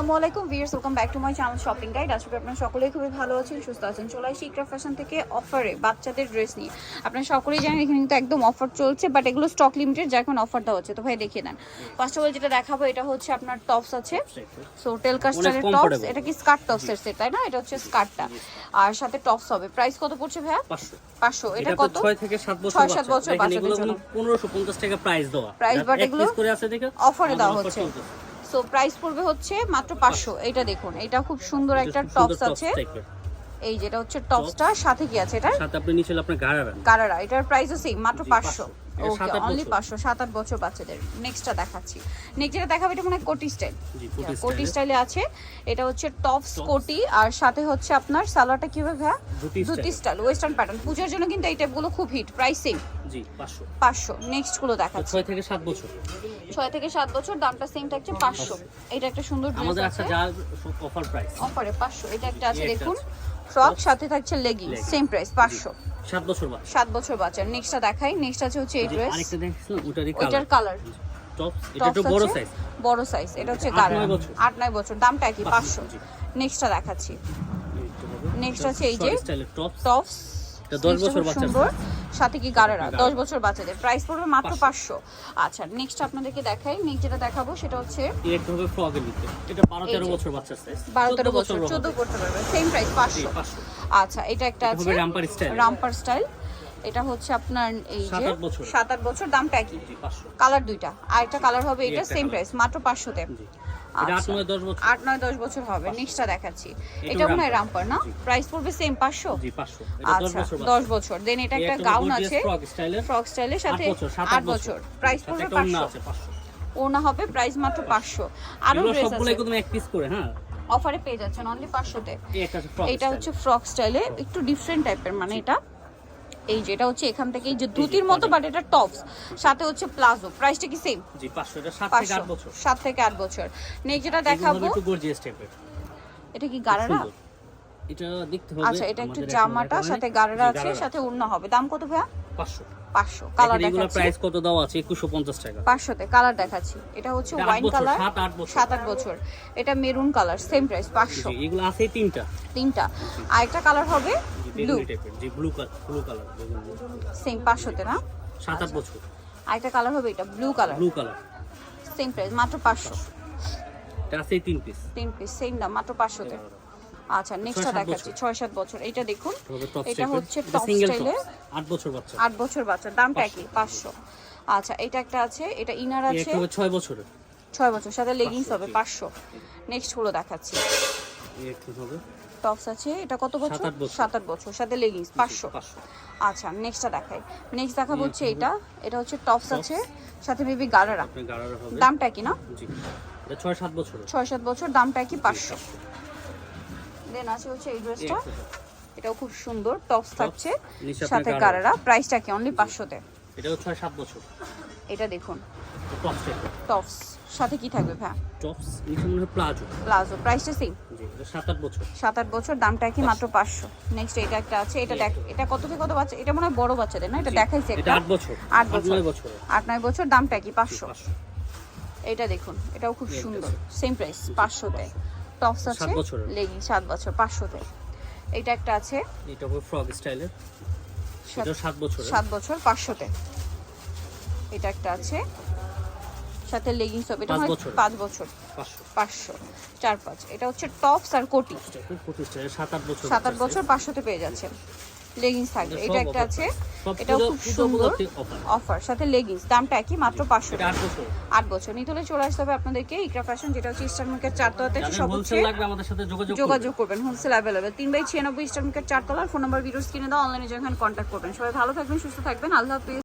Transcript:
আসসালামু আলাইকুম viewers welcome back to my channel shopping guide. আশা করি আপনারা সকলেই খুবই ভালো আছেন সুস্থ আছেন। চলে আসি ইকরা ফ্যাশন থেকে অফারে বাচ্চাদের ড্রেস নিয়ে। আপনারা সকলেই জানেন এখানে কিন্তু একদম অফার চলছে বাট এগুলো স্টক লিমিটেড যার এখন অফার দেওয়া হচ্ছে। তো ভাই দেখিয়ে দেন। ফার্স্ট অফ অল যেটা দেখাবো এটা হচ্ছে আপনার টপস আছে। সো টেল কাস্টারের টপস। এটা কি স্কার্ট টপসের সেট তাই না? এটা হচ্ছে স্কার্টটা আর সাথে টপস হবে। প্রাইস কত পড়ছে ভাইয়া? পাঁচশো। পাঁচশো। এটা এটা কত? ছয় থেকে সাত বছর ছয় সাত বাচ্চা। বছর দেখেন বাচ্চাদের জন্য। পনেরোশো পঞ্চাশ টাকা প্রাইস দেওয়া। But এক এগুলো অফারে দেওয়া হচ্ছে। সো প্রাইস পড়বে হচ্ছে মাত্র পাঁচশো। এটা দেখুন এটা খুব সুন্দর একটা টপস আছে। এই যেটা হচ্ছে টপসটা সাথে কি আছে এটা সাথে আপনি নিচে আপনার গারারা। গারারা এটার প্রাইসও সেম মাত্র পাঁচশো। 500 এটা ওকে অনলি বছর। বাচ্চাদের। নেক্সটটা দেখাচ্ছি। নেক্সট যেটা দেখাবো এটা মনে কোটি স্টাইল কোটি আছে। এটা হচ্ছে টপস Tops। কোটি আর সাথে হচ্ছে আপনার সালোয়ারটা কীভাবে ভাইয়া? Dhoti dhoti style western pattern পূজার জন্য কিন্তু এই টাইপগুলো খুব হিট প্রাইস জি নেক্সটগুলো দেখাচ্ছি। থেকে বছর। ছয় থেকে সাত বছর দামটা সেম থাকছে পাঁচশো। এটা একটা সুন্দর ড্রেস আমাদের আছে। আছে যা অফার প্রাইস অফারে পাঁচশো। এটা একটা আছে দেখুন ফ্রক সাথে থাকছে লেগিংস সেম প্রাইস পাঁচশো। সাত বছর বাচ্চা সাত বছর বাচ্চার নেক্সটটা দেখাই। নেক্সট আছে হচ্ছে এই ড্রেস আরেকটা দেখছিলাম ওটারই কালার কালার কালার টপ এটা তো বড় সাইজ বড় সাইজ এটা হচ্ছে আট, কালার নয় বছর। আট নয় বছর। দামটা কি পাঁচশো। জি। নেক্সটটা দেখাচ্ছি। নেক্সট আছে এই যে টপস এটা 10 বছর সুন্দর। সাথে কি গারারা গারারা। দশ বছর বাচ্চাদের প্রাইস পড়বে মাত্র পাঁচশো। আচ্ছা নেক্সট আপনাদেরকে দেখাই। নেক্সট যেটা দেখাবো সেটা হচ্ছে বারো তেরো বছর চোদ্দ করতে পারবে সেম প্রাইস পাঁচশো। আচ্ছা এটা একটা আছে রামপার স্টাইল রামপার স্টাইল এটা হচ্ছে আপনার এই সাত যে আট বছর। সাত আট বছর দামটা কি কালার দুইটা। আর একটা কালার হবে এটা সেম প্রাইস মাত্র পাঁচশোতে। আট আচ্ছা। নয় দশ বছর। আট নয় দশ বছর হবে। নেক্সটটা দেখাচ্ছি। এটা মনে হয় রামপার। না? প্রাইস পড়বে সেম পাঁচশো? আচ্ছা দশ বছর। দেন এটা একটা গাউন আছে। ফ্রক স্টাইলের সাথে আট বছর। প্রাইস পড়বে পাঁচশো। ওনা হবে প্রাইস মাত্র পাঁচশো। আরও ড্রেস আছে। করে হ্যাঁ? অফারে পেয়ে যাচ্ছেন অনলি পাঁচশোতে। এটা হচ্ছে ফ্রক স্টাইলে একটু ডিফারেন্ট টাইপের মানে এটা। এই যে এটা হচ্ছে এখান থেকে এই যে ধুতির মতো বাট এটা টপস সাথে হচ্ছে প্লাজো। প্রাইসটা কি সেম জি পাঁচশো। এটা সাত থেকে পাঁচশো। আট বছর। সাত থেকে আট বছর। নেক্সট যেটা দেখাবো একটু গর্জিয়াস টাইপের এটা কি গারারা? এটা দেখতে হবে আচ্ছা এটা একটু জামাটা সাথে গারারা আছে সাথে উন্না হবে। দাম কত ভাইয়া? পাঁচশো। পাঁচশো। কালার দেখেন এগুলো দেখাচ্ছি। প্রাইস কত দেওয়া আছে? একুশশো পঞ্চাশ টাকা। পাঁচশোতে কালার দেখাচ্ছি। এটা হচ্ছে ওয়াইন কালার সাত, আট বছর। সাত আট বছর। এটা মেরুন কালার সেম প্রাইস পাঁচশো। জি এগুলো আছে তিনটা। তিনটা। আর একটা কালার হবে ব্লু টাইপের জি ব্লু ব্লু কালার সেম পাঁচশোতে না? সাত আট বছর। আর একটা কালার হবে এটা blue colour blue colour same price মাত্র পাঁচশো। এটা আছে এই পিস তিন পিস সেম দাম মাত্র পাঁচশোতে। আচ্ছা নেক্সটটা দেখাচ্ছি ছয় সাত বছর। এটা দেখুন এটা হচ্ছে এটা টপ স্টাইলে বছর বাচ্চা। বছর দামটা কি পাঁচশো। আচ্ছা এটা একটা আছে এটা ইনার আছে। হবে ছয় বছরের ছয় বছর সাথে লেগিংস হবে জি। পাঁচশো। নেক্সটগুলো দেখাচ্ছি। হবে। টপস আছে এটা কত বছর? সাত আট বছর। সাথে লেগিংস পাঁচশো। আচ্ছা নেক্সটটা দেখাই। নেক্সট এই হচ্ছে এটা। এটা হচ্ছে টপস আছে সাথে মেবি গারারা। দামটা কি না? ছয় সাত বছর ছয় সাত বছর দামটা কি পাঁচশো? দেন আছে হচ্ছে এই ড্রেসটা এটাও খুব সুন্দর টপস থাকছে সাথে। গারারা। প্রাইসটা কি? অনলি পাঁচশোতে? এটাও ছয় সাত বছর। এটা দেখুন। টপ টপস সাথে কি থাকবে ভ্যা টপস প্লাজো। প্লাজো। প্রাইসটা সেম জি এটা সাত আট বছর। সাত আট বছর দামটা কি মাত্র পাঁচশো? নেক্সট এটা একটা আছে এটা দেখ এটা কত থেকে কত বাচ্চা? এটা মনে হয় বড় বাচ্চাদের না? এটা দেখাইছে এটা একটা। আট বছর আট বছর। নয় বছরের। আট নয় বছর দামটা কি পাঁচশো? পাঁচশো। এটা দেখুন এটাও খুব সুন্দর। সেম প্রাইস পাঁচশোতে টপস আছে সাত বছরের। লেগিং সাত বছর পাঁচশোতে এটা একটা আছে। এটা হবে ফ্রক স্টাইলের এটা সাত বছর সাত বছর পাঁচশোতে এটা একটা আছে। সাথে লেগিংস হবে। এটা হয়। পাঁচ বছর। পাঁচশো। চার পাঁচ। এটা হচ্ছে টপস আর কোটি। সাত আট বছর পাঁচশোতে পেয়ে যাচ্ছেন লেগিংস থাকবে। এটা একটা আছে। এটাও খুব সুন্দর অফার সাথে লেগিংস দামটা একই মাত্র পাঁচশো আট বছর। নিতে হলে চলে আসতে হবে আপনাদেরকে ইকরা ফ্যাশন যেটা হচ্ছে ইস্টার মার্কেট চারতলাতে সব হচ্ছে হোলসেল লাগবে আমাদের সাথে যোগাযোগ করবেন। যোগাযোগ করবেন। হোলসেল অ্যাভেলেবেল তিন বাই ছিয়ানব্বই ইস্টার মার্কেট চারতলার ফোন নাম্বার ভিডিও কিনে দাও অনলাইনে যখন কন্ট্যাক্ট করবেন। সবাই ভালো থাকবেন সুস্থ থাকবেন। আল্লাহ হাফিজ।